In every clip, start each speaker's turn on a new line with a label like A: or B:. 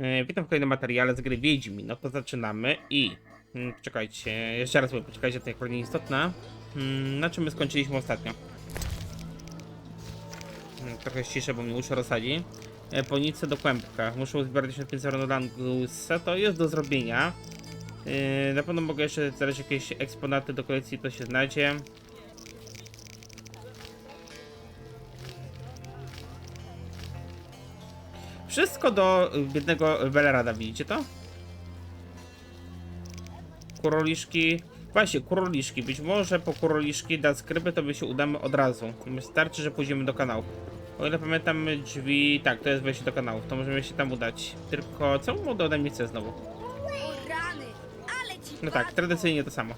A: E, Witam w kolejnym materiale z gry Wiedźmi. No to zaczynamy i... mm, Czekajcie, jeszcze raz mówię, poczekajcie, to jak nie istotne. Mm, Na czym my skończyliśmy ostatnio? Mm, Trochę ściszę, bo mi uszy rozsadzi. E, Po nicy do kłębka. Muszę uzbierać na 5 Ronolangusa, to jest do zrobienia. E, Na pewno mogę jeszcze znaleźć jakieś eksponaty do kolekcji, to się znajdzie. Wszystko do y, biednego Belerada, widzicie to? Kuroliszki. Właśnie, kuroliszki. Być może po kuroliszki da skrypy, to by się udamy od razu. Wystarczy, że pójdziemy do kanału. O ile pamiętam drzwi... Tak, to jest wejście do kanału. To możemy się tam udać. Tylko co mu ode mnie chce znowu? No tak, tradycyjnie to samo.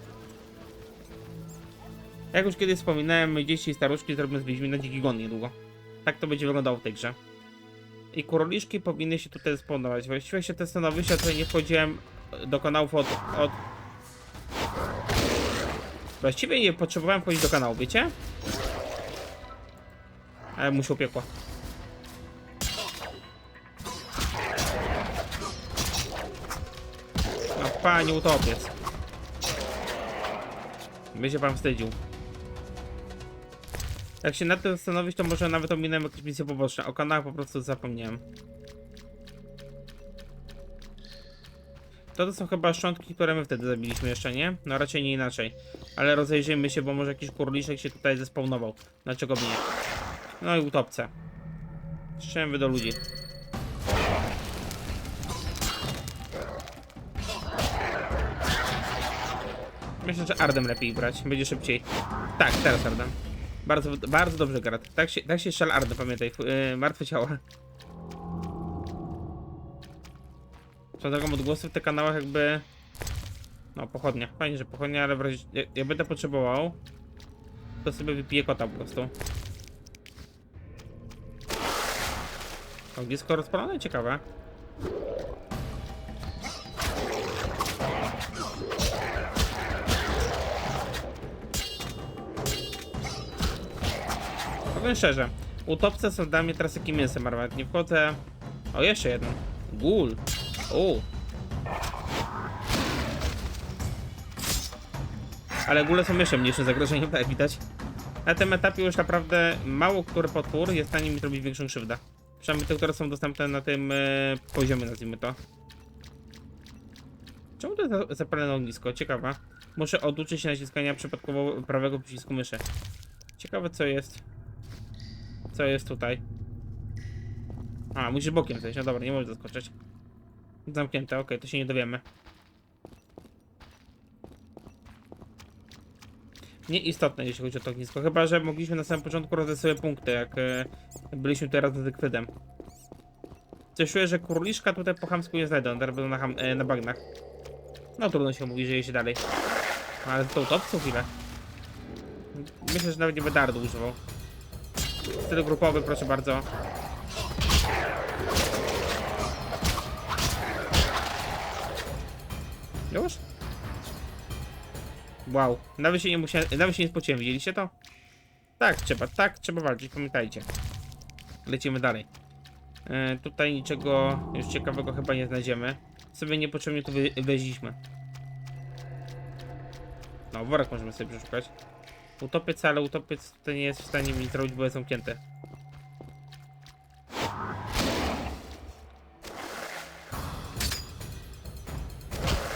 A: Jak już kiedyś wspominałem, dzieci i staruszki zrobimy z Wiedźmina dziki gon niedługo. Tak to będzie wyglądało w tej grze. I kuroliszki powinny się tutaj spawnować. Właściwie się te stanowiska, tutaj nie wchodziłem do kanałów od, od... Właściwie nie potrzebowałem wchodzić do kanału, wiecie? Ale mu się upiekła. No panie utopiec. By się pan wstydził. Jak się nad tym zastanowić, to może nawet ominąłem jakieś misje poboczne. O kanałach po prostu zapomniałem. To, to są chyba szczątki, które my wtedy zabiliśmy jeszcze, nie? No raczej nie inaczej. Ale rozejrzyjmy się, bo może jakiś kurliszek się tutaj zespawnował. Dlaczego by nie? No i utopce. Strzelam wy do ludzi. Myślę, że Ardem lepiej brać, będzie szybciej. Tak, teraz Ardem. Bardzo, bardzo dobrze, Garat. Tak się, tak się strzela Ardem, pamiętaj. Yy, martwe ciała. Co drogą odgłosy w tych kanałach jakby... No, pochodnia. Fajnie, że pochodnia, ale w razie... Jak, jak będę potrzebował, to sobie wypiję kota po prostu. Ognisko rozpalone? Ciekawe. Powiem szczerze, utopce są dla mnie teraz takim mięsem marmat. Nie wchodzę... O, jeszcze jeden. Gul. O. Ale góle są jeszcze mniejszym zagrożeniem, tak jak widać. Na tym etapie już naprawdę mało który potwór jest w stanie mi zrobić większą krzywdę. Przynajmniej te, które są dostępne na tym e, poziomie, nazwijmy to. Czemu to jest za- zapalone ognisko? Ciekawe. Muszę oduczyć się naciskania przypadkowo prawego przycisku myszy. Ciekawe co jest. Co jest tutaj? A, musisz bokiem zejść. No dobra, nie możesz zaskoczyć. Zamknięte, okej, to się nie dowiemy. Nieistotne, jeśli chodzi o to ognisko. Chyba, że mogliśmy na samym początku rozdać sobie punkty, jak e, byliśmy teraz z Dykwydem. Coś czuję, że kurliszka tutaj po chamsku nie znajdą, teraz będą na, ham, e, na bagnach. No trudno się mówi, że jedzie dalej. Ale to utopcą chwilę. Myślę, że nawet nie będę ardu używał. Styl grupowy, proszę bardzo. Już? Wow, nawet się nie musiałem, nawet się nie spociłem, widzieliście to? Tak, trzeba, tak, trzeba walczyć, pamiętajcie. Lecimy dalej. E, tutaj niczego już ciekawego chyba nie znajdziemy. Sobie niepotrzebnie tu wy, weźliśmy. No, worek możemy sobie przeszukać. Utopiec, ale utopiec to nie jest w stanie mi zrobić, bo jest zamknięty.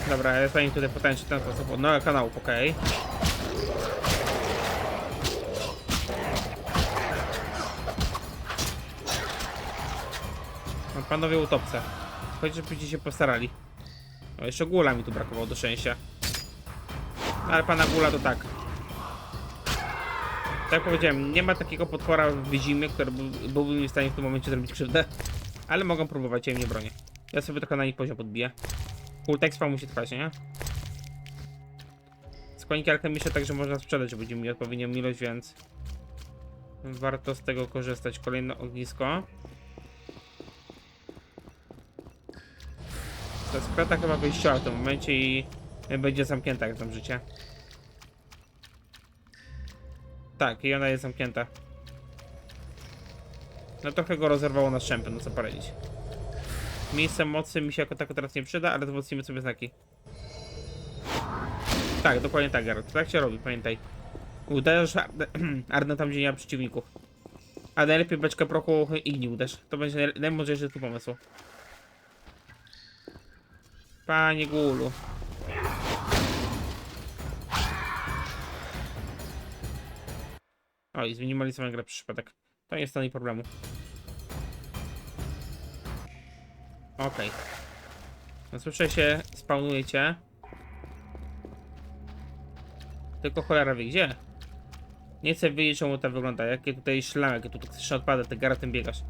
A: Dobra, ja zanim tutaj potańczę ten sposób od nowego kanału, okej. No, panowie utopce. Chodź, żebyście się postarali. O, jeszcze gula mi tu brakowało do szczęścia. Ale pana gula to tak. Tak jak powiedziałem, nie ma takiego potwora w zimie, który by- byłby mi w stanie w tym momencie zrobić krzywdę. Ale mogą próbować, ja im nie bronię. Ja sobie tylko na nich poziom podbiję. Expa musi trwać, nie? Składniki alchemiczne także można sprzedać, że będzie mi odpowiednią ilość, więc warto z tego korzystać. Kolejne ognisko. Ta skrata chyba wyjściowa w tym momencie i będzie zamknięta, jak tam życie. Tak, i ona jest zamknięta. No trochę go rozerwało na strzępy, no co poradzić. Miejsce mocy mi się jako tako teraz nie przyda, ale wzmocnimy sobie znaki. Tak, dokładnie tak, Geralt. Tak się robi, pamiętaj. Uderz Arne, Arne tam, gdzie nie ma przeciwników. A najlepiej beczkę prochu igni uderz. To będzie naj- najmądrzejszy tu pomysł. Panie Gulu. Oj, zminimalizowałem grę przez przypadek. To nie stanowi problemu. Okej. No słyszę się, spawnujecie. Tylko cholera wie gdzie. Nie chcę wiedzieć czemu to wygląda. Jakie tutaj szlamy, jakie tu toksyczne odpady, ty garatem biegasz.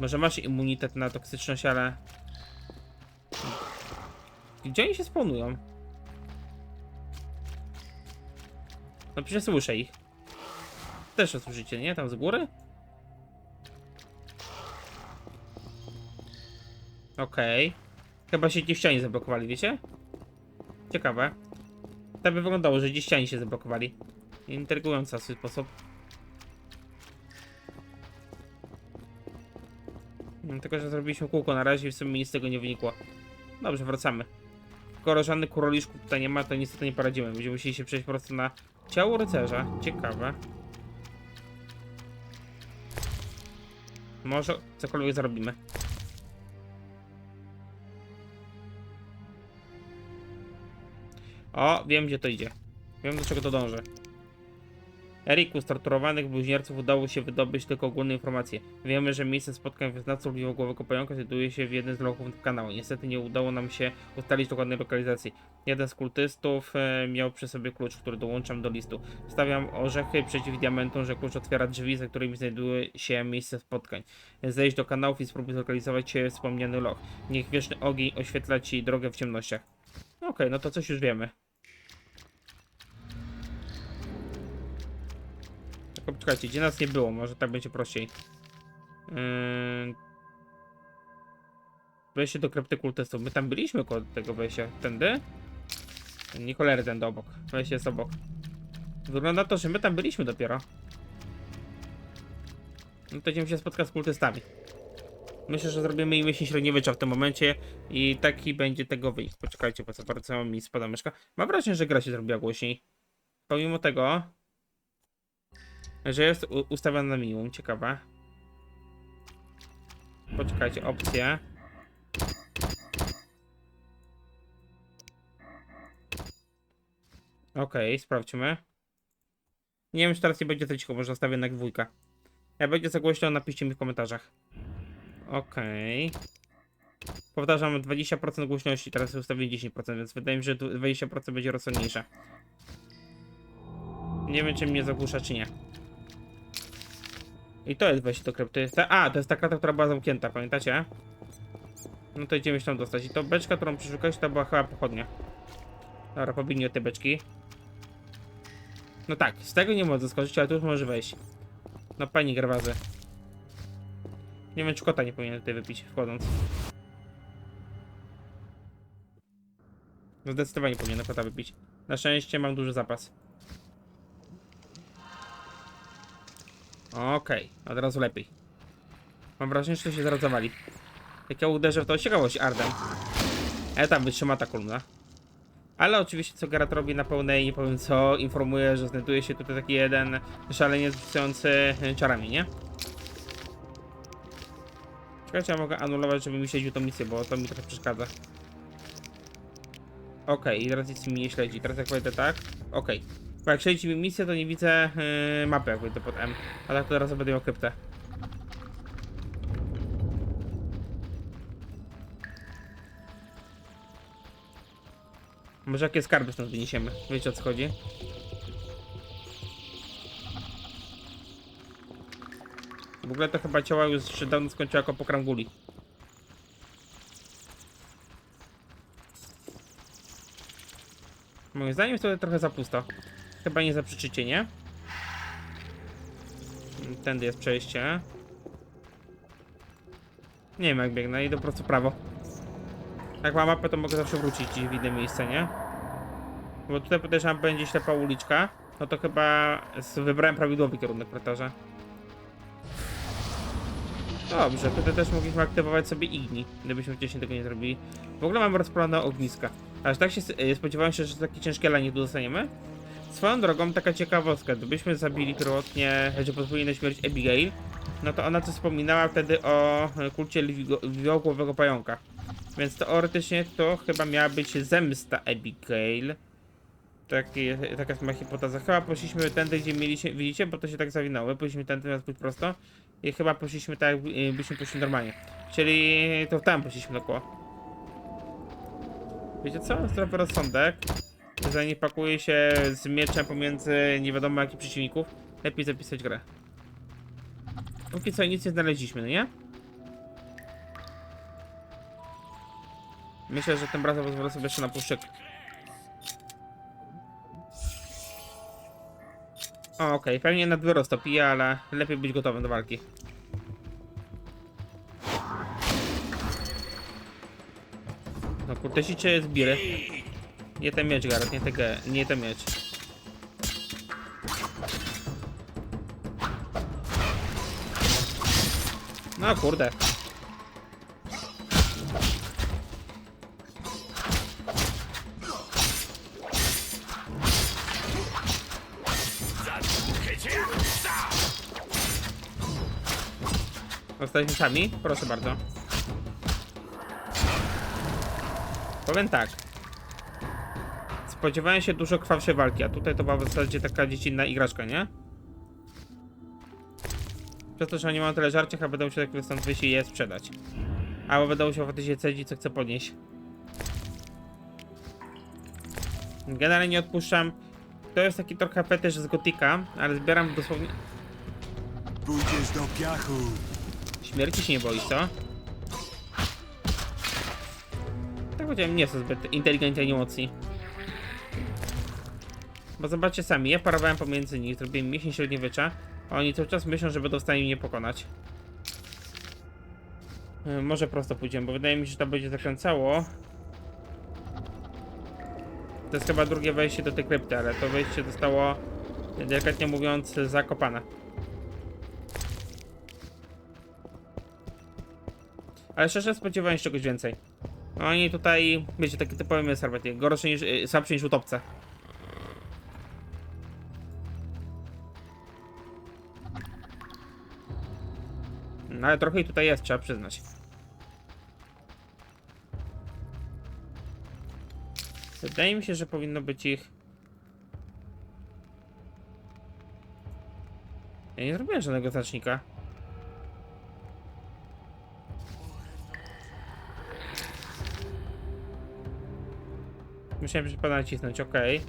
A: Może masz immunitet na toksyczność, ale... Gdzie oni się spawnują? No przecież słyszę ich. Też słyszycie, nie? Tam z góry? Okej. Chyba się gdzieś ścianie zablokowali, wiecie? Ciekawe. Tak by wyglądało, że gdzieś ścianie się zablokowali. Intrygująca w swój sposób. Mm, Tylko, że zrobiliśmy kółko na razie i w sumie nic z tego nie wynikło. Dobrze, wracamy. Skoro żadnych kuroliszków tutaj nie ma, to niestety nie poradzimy. Będziemy musieli się przejść po prostu na ciało rycerza. Ciekawe. Może cokolwiek zarobimy. O, wiem gdzie to idzie. Wiem do czego to dąży. Eriku, z torturowanych bluźnierców udało się wydobyć tylko ogólne informacje. Wiemy, że miejsce spotkań wyznawców głowego pająka znajduje się w jednym z lochów kanału. Niestety nie udało nam się ustalić dokładnej lokalizacji. Jeden z kultystów e, miał przy sobie klucz, który dołączam do listu. Stawiam orzechy przeciw diamentom, że klucz otwiera drzwi, za którymi znajduje się miejsce spotkań. Zejdź do kanałów i spróbuj zlokalizować wspomniany loch. Niech wieczny ogień oświetla ci drogę w ciemnościach. Okej, no to coś już wiemy. Tylko poczekajcie, gdzie nas nie było, może tak będzie prościej. Yy... Wejście do krypty kultystów. My tam byliśmy koło tego wejścia. Tędy? Nie cholery tędy obok. Wejście jest obok. Wygląda to, że my tam byliśmy dopiero. No to idziemy się spotkać z kultystami. Myślę, że zrobimy im myśli średniowycza w tym momencie i taki będzie tego wyjść. Poczekajcie, po co bardzo mi spada myszka. Mam wrażenie, że gra się zrobiła głośniej. Pomimo tego, że jest u- ustawiona na minimum, ciekawe. Poczekajcie, opcje. Okej, sprawdźmy. Nie wiem, czy teraz nie będzie cicho, może zostawię na dwójkę. Jak będzie za głośno, napiszcie mi w komentarzach. Okej. Powtarzam, 20% głośności, teraz ustawię 10%, więc wydaje mi się, że tu 20% będzie rozsądniejsze. Nie wiem, czy mnie zagłusza, czy nie. I to jest wejście do krypty. Ta, a, to jest ta krata, która była zamknięta, pamiętacie? No to idziemy się tam dostać. I to beczka, którą przeszukałeś, to była chyba pochodnia. Dobra, pobiegnij od tej beczki. No tak, z tego nie może skoczyć, ale tu już może wejść. No pani Gerwazy. Nie wiem, czy kota nie powinien tutaj wypić wchodząc. No zdecydowanie powinien kota wypić. Na szczęście mam duży zapas. Okej, od razu lepiej. Mam wrażenie, że to się zaraz zawali. Jak ja uderzę w to ciekawość Ardem. E tam wytrzyma ta kolumna. Ale oczywiście co Geralt robi na pełnej, nie powiem co, informuje, że znajduje się tutaj taki jeden szaleniec rzucający czarami, nie? Czekajcie, ja mogę anulować, żeby mi śledził tą misję, bo to mi trochę przeszkadza. Okej, i teraz nic mi nie śledzi. Teraz jak wejdę tak, okej. Bo jak śledzi mi misję, to nie widzę yy, mapy, jak wejdę pod M. A tak to teraz będę miał kryptę. Może jakie skarby stąd wyniesiemy? Wiecie o co chodzi? W ogóle to chyba ciała już dawno skończyła jako pokram guli. Moim zdaniem jest to trochę za pusto. Chyba nie zaprzeczycie, nie? Tędy jest przejście. Nie wiem jak biegnę, idę po prostu prawo. Jak mam mapę, to mogę zawsze wrócić gdzieś w inne miejsce, nie? Bo tutaj podejrzewam będzie ślepa uliczka. No to chyba wybrałem prawidłowy kierunek korytarza. Dobrze, tutaj też mogliśmy aktywować sobie igni, gdybyśmy wcześniej tego nie zrobili. W ogóle mamy rozpalone ogniska. Aż tak się e, spodziewałem się, że takie ciężkie lanie tu dostaniemy. Swoją drogą, taka ciekawostka, gdybyśmy zabili pierwotnie, że pozwolili na śmierć Abigail, no to ona coś wspominała wtedy o e, kulcie lwiogłowego pająka. Więc teoretycznie to chyba miała być zemsta Abigail. Taki, taka jest moja hipoteza. Chyba poszliśmy tędy, gdzie mieliśmy, widzicie, bo to się tak zawinęło. Poszliśmy tędy, teraz pójść prosto. I chyba poszliśmy tak, jakbyśmy poszli normalnie. Czyli to tam poszliśmy dookoła. Wiecie co? Zdrowy rozsądek. Zanim pakuje się z mieczem pomiędzy nie wiadomo jakich przeciwników, lepiej zapisać grę. Póki co nic nie znaleźliśmy, no nie? Myślę, że tym razem pozwolę sobie jeszcze na puszczyk. O, okej, pewnie nad wyrost to pije, ale lepiej być gotowym do walki. No kurde, sicie zbiry. Nie ten miecz, Gareth, nie, te, nie ten miecz. No kurde. Zostaliśmy sami? Proszę bardzo. Powiem tak. Spodziewałem się dużo krwawszej walki, a tutaj to była w zasadzie taka dziecinna igraszka, nie? Przez to, że nie mam tyle żarcia, chyba będę musiał tak stąd wyjść i je sprzedać. Albo będę musiał faktycznie cedzić, co chcę podnieść. Generalnie nie odpuszczam. To jest taki trochę fetysz z gotika, ale zbieram dosłownie...
B: Pójdziesz do piachu.
A: Śmierci się nie boisz, co? Tak powiedziałem, nie są zbyt inteligentni ani mocni. Bo zobaczcie sami, ja parowałem pomiędzy nich, zrobiłem miesiąc średniowiecza, a oni cały czas myślą, że będą w stanie mnie pokonać. E, Może prosto pójdziemy, bo wydaje mi się, że to będzie zakręcało. To jest chyba drugie wejście do tej krypty, ale to wejście zostało, delikatnie mówiąc, zakopane. Ale szczerze spodziewałem się czegoś więcej. Oni tutaj, wiecie, taki typowy mesarbetie, gorszy niż, y, słabszy niż utopce. No ale trochę i tutaj jest, trzeba przyznać. Wydaje mi się, że powinno być ich... Ja nie zrobiłem żadnego znacznika. Musiałem przypadać nacisnąć, okej.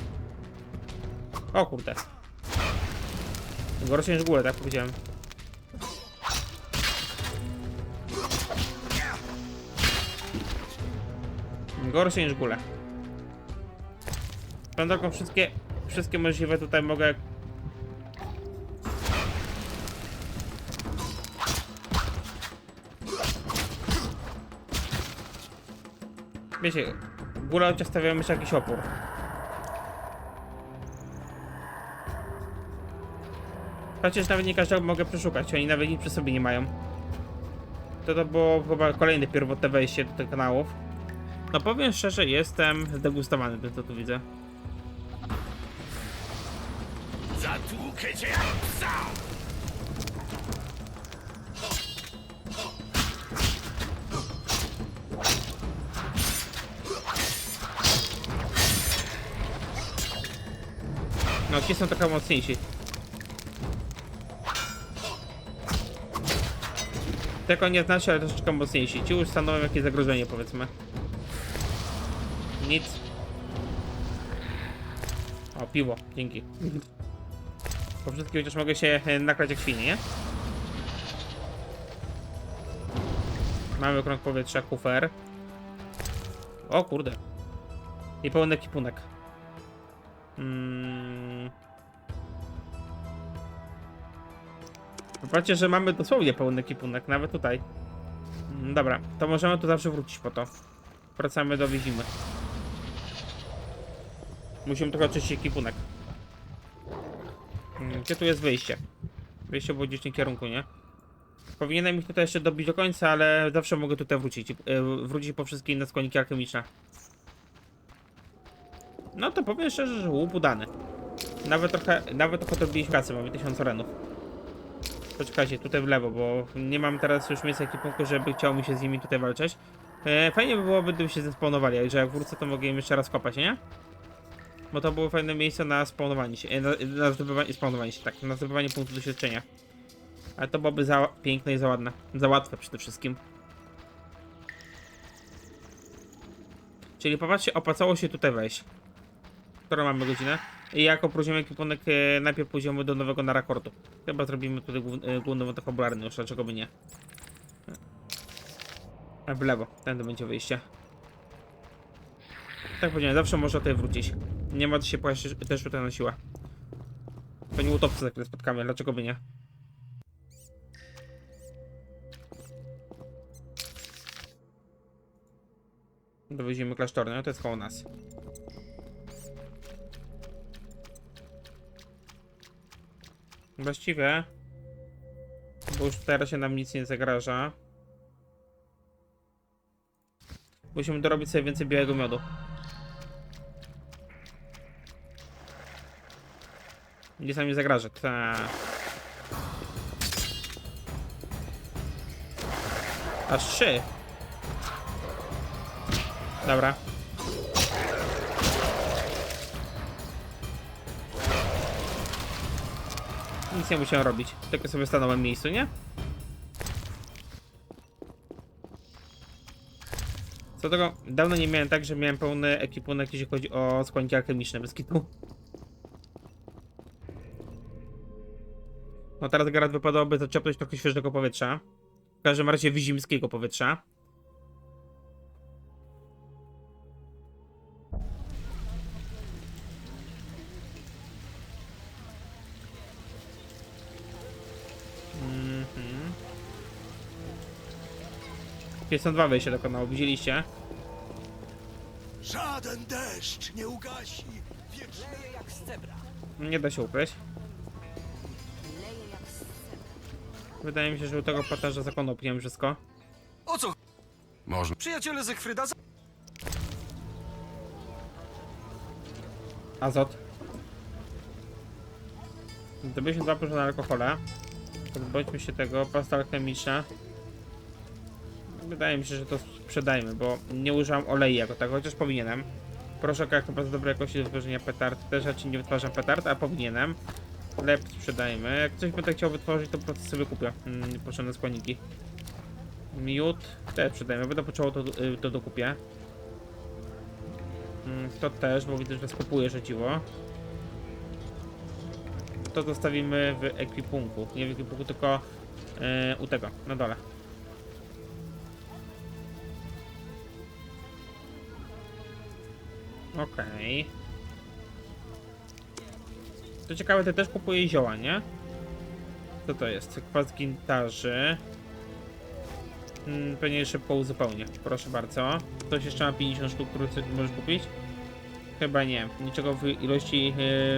A: O kurde. Gorsze niż górę, tak powiedziałem. Gorsze niż. Swoją drogą wszystkie, wszystkie możliwe tutaj mogę... Wiecie, górę chociaż stawiamy jeszcze jakiś opór. Chociaż nawet nie każdego mogę przeszukać, oni nawet nic przy sobie nie mają. To to było chyba kolejne pierwotne wejście do tych kanałów. No powiem szczerze, jestem zdegustowany tym co tu widzę.
B: Zatłukę cię jak psa!
A: No ci są trochę mocniejsi. Tego nie znaczy, ale troszeczkę mocniejsi. Ci już stanowią jakieś zagrożenie powiedzmy. Nic. O, piwo, dzięki. Po wszystkim chociaż mogę się e, nakrać jak świnie, nie? Mamy krąg powietrza, kufer. O kurde. I pełny kipunek. Mm. Popatrzcie, że mamy dosłownie pełny kipunek, nawet tutaj. Mm, Dobra, to możemy tu zawsze wrócić po to. Wracamy do Wizimy. Musimy trochę oczyścić kipunek. Mm, Gdzie tu jest wyjście? Wyjście było gdzieś w tym kierunku, nie? Powinienem ich tutaj jeszcze dobić do końca, ale zawsze mogę tutaj wrócić. e, Wrócić po wszystkie inne składniki alchemiczne. No to powiem szczerze, że łup udany. Nawet trochę, nawet trochę dobiliśmy pracy, mamy 1000 renów. Poczekajcie, tutaj w lewo, bo nie mam teraz już miejsca ekwipunku, żeby chciało mi się z nimi tutaj walczyć. E, fajnie by było, gdyby się zespawnowali, że jak wrócę, to mogę im jeszcze raz kopać, nie? Bo to było fajne miejsce na spawnowanie się, e, na, na zdobywanie, spawnowanie się, tak, na zdobywanie punktu doświadczenia. Ale to byłoby za piękne i za ładne, za łatwe przede wszystkim. Czyli popatrzcie, opłacało się tutaj wejść. Którą mamy godzinę? I jako opróżniamy ekwipunek, e, najpierw pójdziemy do nowego narakordu. Chyba zrobimy tutaj głów, e, główny wątek fabularny już, dlaczego by nie. A w lewo, tędy będzie wyjście. Tak powiedziałem, zawsze można tutaj wrócić. Nie ma co się płaść też tutaj na siłę. Pewnie utopcy za chwilę spotkamy, dlaczego by nie? Dowozimy klasztorne, no to jest koło nas. Właściwie, bo już teraz się nam nic nie zagraża. Musimy dorobić sobie więcej białego miodu. Nic nam nie zagraża. Ta. Aż trzy. Dobra. Nic nie musiałem robić. Tylko sobie stanąłem w miejscu, nie? Co tego, dawno nie miałem tak, że miałem pełny ekwipunek, jeśli chodzi o składniki alchemiczne, bez kitu. No teraz Gerard wypadałoby zaczepnąć trochę świeżego powietrza. W każdym razie wizimskiego powietrza. Mhm. Jest są dwa wejścia do kanału, widzieliście?
B: Żaden deszcz nie ugasi wiecznie.
A: Nie da się ukryć. Wydaje mi się, że u tego patarza zakonopiłem wszystko.
C: O co?
B: Można.
C: Przyjaciele Zygfryda za-
A: Azot. Zdobyliśmy dwa porządne alkohole. Pozbądźmy się tego, pasta alchemiczna. Wydaje mi się, że to sprzedajmy, bo nie używam olei jako tak, chociaż powinienem. Proszę jak chyba z dobrej jakości do wytworzenia petard. Też raczej nie wytwarzam petard, a powinienem. Chleb sprzedajmy. Jak coś będę chciał wytworzyć, to po prostu sobie kupię. Mm, potrzebne składniki. Miód też sprzedajmy. Będę potrzebował to, y, to dokupię. Mm, To też, bo widzę, że skupuje rzeciwo. To zostawimy w ekwipunku. Nie w ekwipunku, tylko yy, u tego, na dole. Okej. To ciekawe, ty też kupuje zioła, nie? Co to jest? Kwas gintarzy. Hmm, pewnie szybko uzupełnię. Proszę bardzo. Ktoś jeszcze ma 50 sztuk, które możesz kupić? Chyba nie. Niczego w ilości,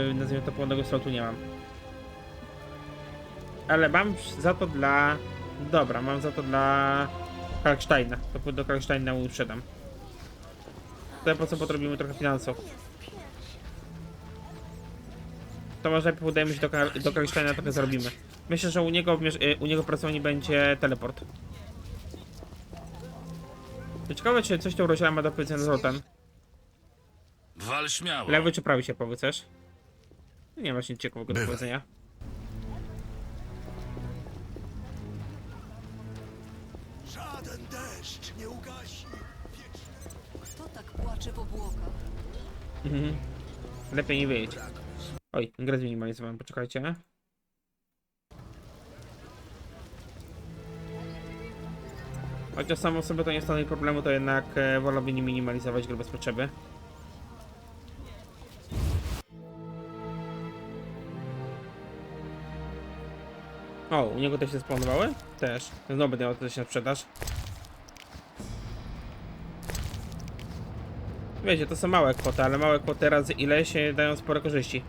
A: yy, nazwijmy to, pełnego slotu nie mam. Ale mam za to dla... Dobra, mam za to dla Kalksteina. To do Kalksteina mu sprzedam. To po co potrobimy trochę finansów. To może najpierw udajemy się do, do Kalksteina, trochę zarobimy. Myślę, że u niego, y, u niego pracowni będzie teleport. Ciekawe, czy coś tą rozdziałem ma do powiedzenia z Zoltan.
B: Wal śmiało.
A: Lewy czy prawy się powiesz? Nie masz nic ciekawego do
B: Bywaj.
A: powiedzenia.
B: Żaden deszcz nie ugasi.
D: Kto tak płacze w obłokach?
A: Mhm. Lepiej nie wiedzieć. Oj, grę zminimalizowałem, poczekajcie. Chociaż samo sobie to nie stanowi problemu, to jednak e, wolałbym nie minimalizować gry bez potrzeby. O, u niego też się spawnowały? Też. Znowu będę miał też na sprzedaż. Wiecie, to są małe kwoty, ale małe kwoty razy ile się dają spore korzyści.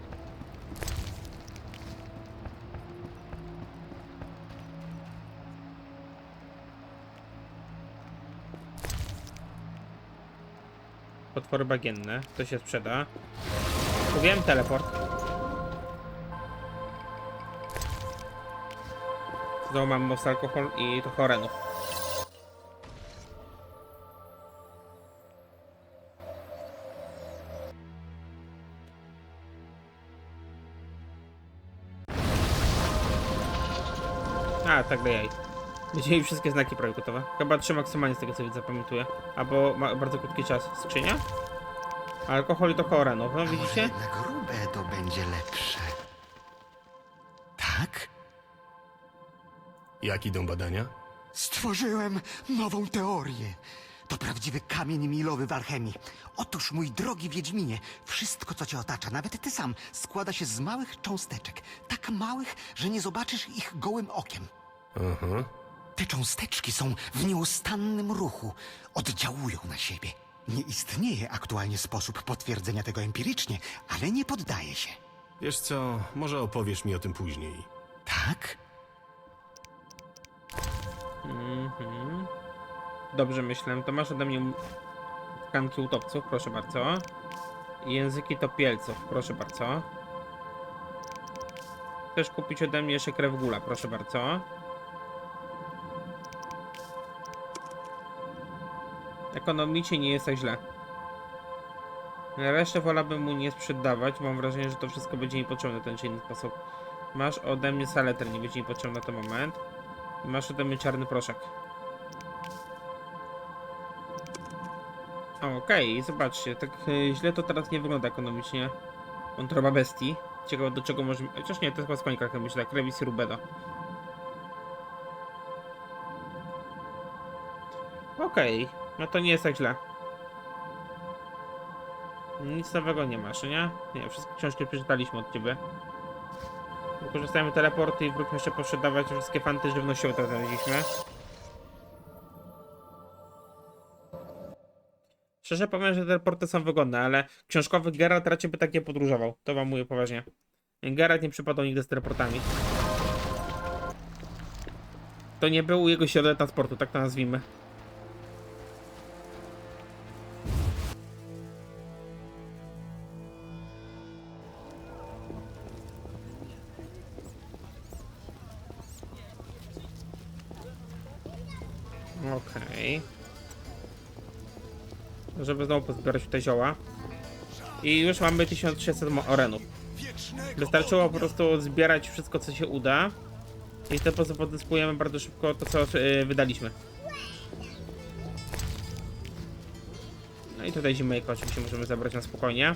A: Potwory bagienne. To się sprzeda. Mówiłem teleport. Znowu mamy most alkohol i trochę orenów. A, tak daj. Będziemy wszystkie znaki prawie gotowe. Chyba trzy maksymalnie z tego co widzę, zapamiętuję. Albo ma bardzo krótki czas. Skrzynia? Alkohol i trochę orenów. No
E: może
A: widzicie?
E: jednak grube to będzie lepsze. Tak?
F: Jak idą badania?
E: Stworzyłem nową teorię. To prawdziwy kamień milowy w alchemii. Otóż, mój drogi Wiedźminie, wszystko, co cię otacza, nawet ty sam, składa się z małych cząsteczek. Tak małych, że nie zobaczysz ich gołym okiem.
F: Aha.
E: Te cząsteczki są w nieustannym ruchu. Oddziałują na siebie. Nie istnieje aktualnie sposób potwierdzenia tego empirycznie, ale nie poddaje się.
F: Wiesz co, może opowiesz mi o tym później.
E: Tak?
A: Mhm. Dobrze myślę. To masz ode mnie tkanki utopców, proszę bardzo. I języki topielców, proszę bardzo. Chcesz kupić ode mnie jeszcze krew gula, proszę bardzo. Ekonomicznie nie jest tak źle. Resztę wolałbym mu nie sprzedawać. Mam wrażenie, że to wszystko będzie mi potrzebne w ten czy inny sposób. Masz ode mnie saletr, nie będzie mi potrzebny na ten moment. Masz ode mnie czarny proszek. Okej, zobaczcie, tak e, źle to teraz nie wygląda ekonomicznie. Wątroba bestii. Ciekawe do czego może... Chociaż nie, to jest chyba z końka, jak myślę, tak, Revis Rubeda. Okej, no to nie jest tak źle. Nic nowego nie masz, nie? Nie, wszystkie książki przeczytaliśmy od ciebie. Wykorzystajmy teleporty i wróćmy jeszcze posprzedawać wszystkie fanty żywnościowe, które znaleźliśmy. Szczerze powiem, że teleporty są wygodne, ale książkowy Geralt raczej by tak nie podróżował. To wam mówię poważnie. Geralt nie przypadał nigdy z teleportami. To nie był jego środek transportu, tak to nazwijmy. Pozbierać tutaj zioła. I już mamy 1600 mo- orenów. Wystarczyło po prostu zbierać wszystko, co się uda. I w ten sposób pozyskujemy bardzo szybko to, co y, wydaliśmy. No i tutaj zimejko oczywiście możemy zabrać na spokojnie.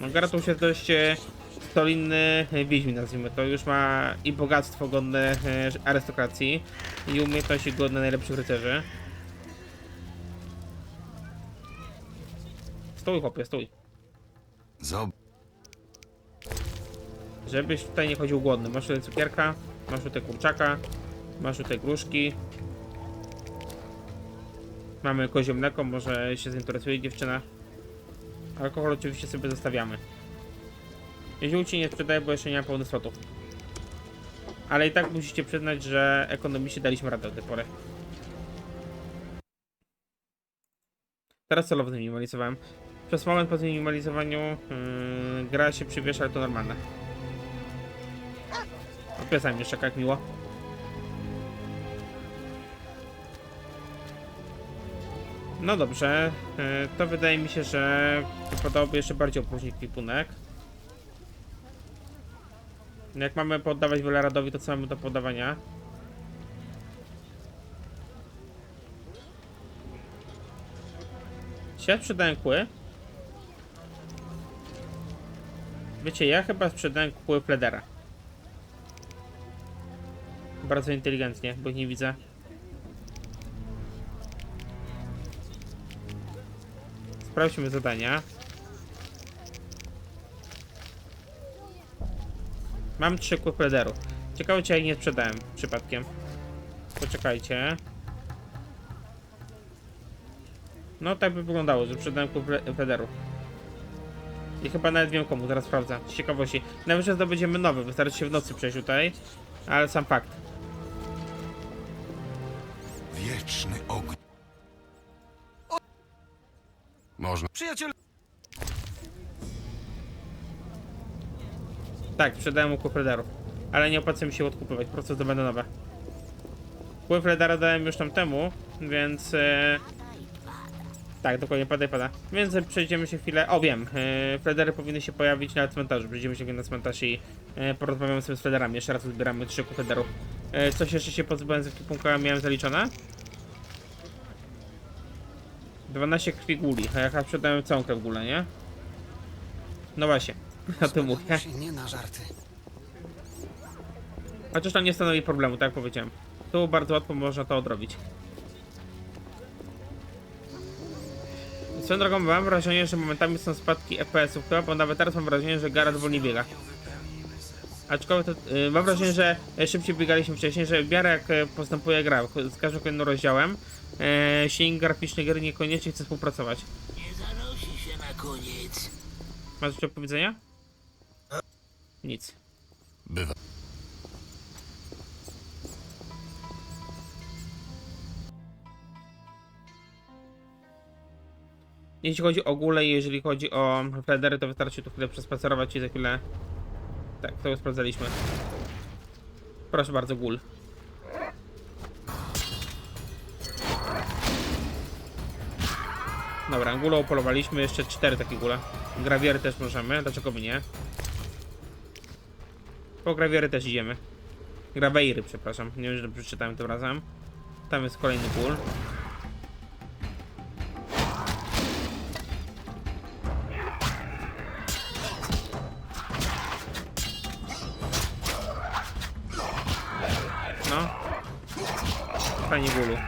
A: No Garatus jest dość e, solidny e, wiedźmin, nazwijmy to. Już ma i bogactwo godne arystokracji i umiejętności godne najlepszych rycerzy. Stój chłopie, stój.
B: Zob...
A: Żebyś tutaj nie chodził głodny. Masz tutaj cukierka, masz tutaj kurczaka, masz tutaj gruszki. Mamy kozie mleko, może się zainteresuje dziewczyna. Alkohol oczywiście sobie zostawiamy. Ziół ci nie sprzedaję, bo jeszcze nie mam pełnych slotów. Ale i tak musicie przyznać, że ekonomicznie daliśmy radę do tej pory. Teraz celowo zminimalizowałem. Przez moment po zminimalizowaniu yy, gra się przywiesza, ale to normalne. Piesem jeszcze jak miło. No dobrze, e, to wydaje mi się, że wypadałoby jeszcze bardziej opróżnić kwipunek. Jak mamy poddawać Wielaradowi, to co mamy do podawania? Się sprzedają kły? Wiecie, ja chyba sprzedałem kły Fledera. Bardzo inteligentnie, bo nie widzę. Sprawdźmy zadania. Mam trzy kuplederów. Ciekawe, czy ja ich nie sprzedałem przypadkiem. Poczekajcie. No tak by wyglądało, że sprzedałem kuplederów. I chyba nawet wiem komu, zaraz sprawdzę. Z ciekawości. Najwyżej zdobędziemy nowy, wystarczy się w nocy przejść tutaj. Ale sam fakt.
B: Wieczny ogień. Można.
C: Przyjaciel...
A: Tak, sprzedałem mu kufrederów. Ale nie opłaca mi się odkupywać, po prostu zdobędę nowe. Kufredara dałem już tam temu, więc... E... Tak, dokładnie, pada i pada. Więc przejdziemy się chwilę... O, wiem, e... Fredery powinny się pojawić na cmentarzu. Przejdziemy się na cmentarz i e... porozmawiamy sobie z Frederami. Jeszcze raz zbieramy trzy kufrederów. E... Coś jeszcze się pozbyłem z ekwipunka miałem zaliczone? 12 krwi guli, a ja sprzedałem całą krew gulę, nie? No właśnie, na tym mówię.
E: Nie na żarty.
A: Chociaż to nie stanowi problemu, tak jak powiedziałem. Tu bardzo łatwo można to odrobić. Swoją drogą mam wrażenie, że momentami są spadki FPS-ów chyba, bo nawet teraz mam wrażenie, że Garrett wolniej biega. Aczkolwiek to, y, mam wrażenie, że e, szybciej biegaliśmy wcześniej, że w miarę jak e, postępuje gra, z każdym kolejnym rozdziałem, e, silnik graficzny gry niekoniecznie chce współpracować.
G: Nie zanosi się na koniec.
A: Masz coś do powiedzenia? Nic.
B: Bywa.
A: Jeśli chodzi o ogóle jeżeli chodzi o Fredery, to wystarczy tu chwilę przespacerować i za chwilę... Tak, to już sprawdzaliśmy. Proszę bardzo, gól. Dobra, gulę upolowaliśmy, jeszcze cztery takie gule. Grawiery też możemy, dlaczego by nie? Po grawiery też idziemy. Graweiry, przepraszam, nie wiem, że przeczytałem tym razem. Tam jest kolejny gól.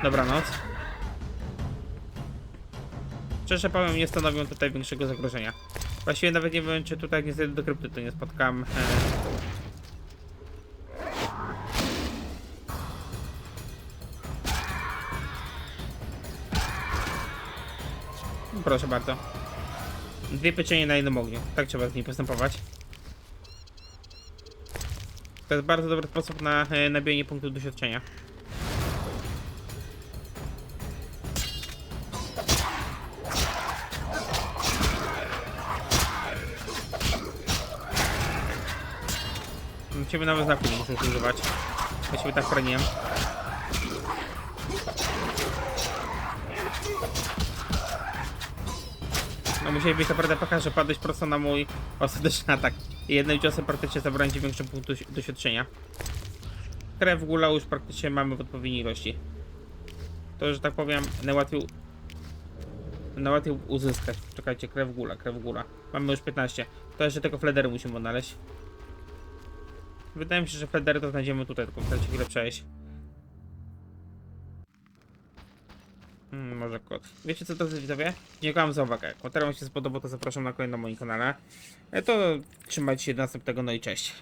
A: Dobranoc. Szczerze powiem, nie stanowią tutaj większego zagrożenia. Właściwie nawet nie wiem, czy tutaj jak nie zejdę do krypty, to nie spotkam... E... Proszę bardzo. Dwie pieczenie na jednym ogniu. Tak trzeba z nim postępować. To jest bardzo dobry sposób na e, nabijanie punktów doświadczenia. Ciebie nawet znaku nie muszę używać. Właściwie tak chroniłem. No musieli być naprawdę paka, że padłeś prosto na mój ostateczny atak. I jednym ciosem praktycznie zabrałem ci większą punkt doś- doświadczenia. Krew gula już praktycznie mamy w odpowiedniej ilości. To, że tak powiem, najłatwiej... Najłatwiej uzyskać. Czekajcie, krew gula, krew gula. Mamy już 15. To jeszcze tylko fledery musimy odnaleźć. Wydaje mi się, że fledery to znajdziemy tutaj, tylko muszę chwilę przejść. Hmm, może kot. Wiecie co, drodzy widzowie? Dziękuję za uwagę. Wam się spodobał, to zapraszam na kolejny na moim kanale. E, To trzymajcie się do następnego, no i cześć.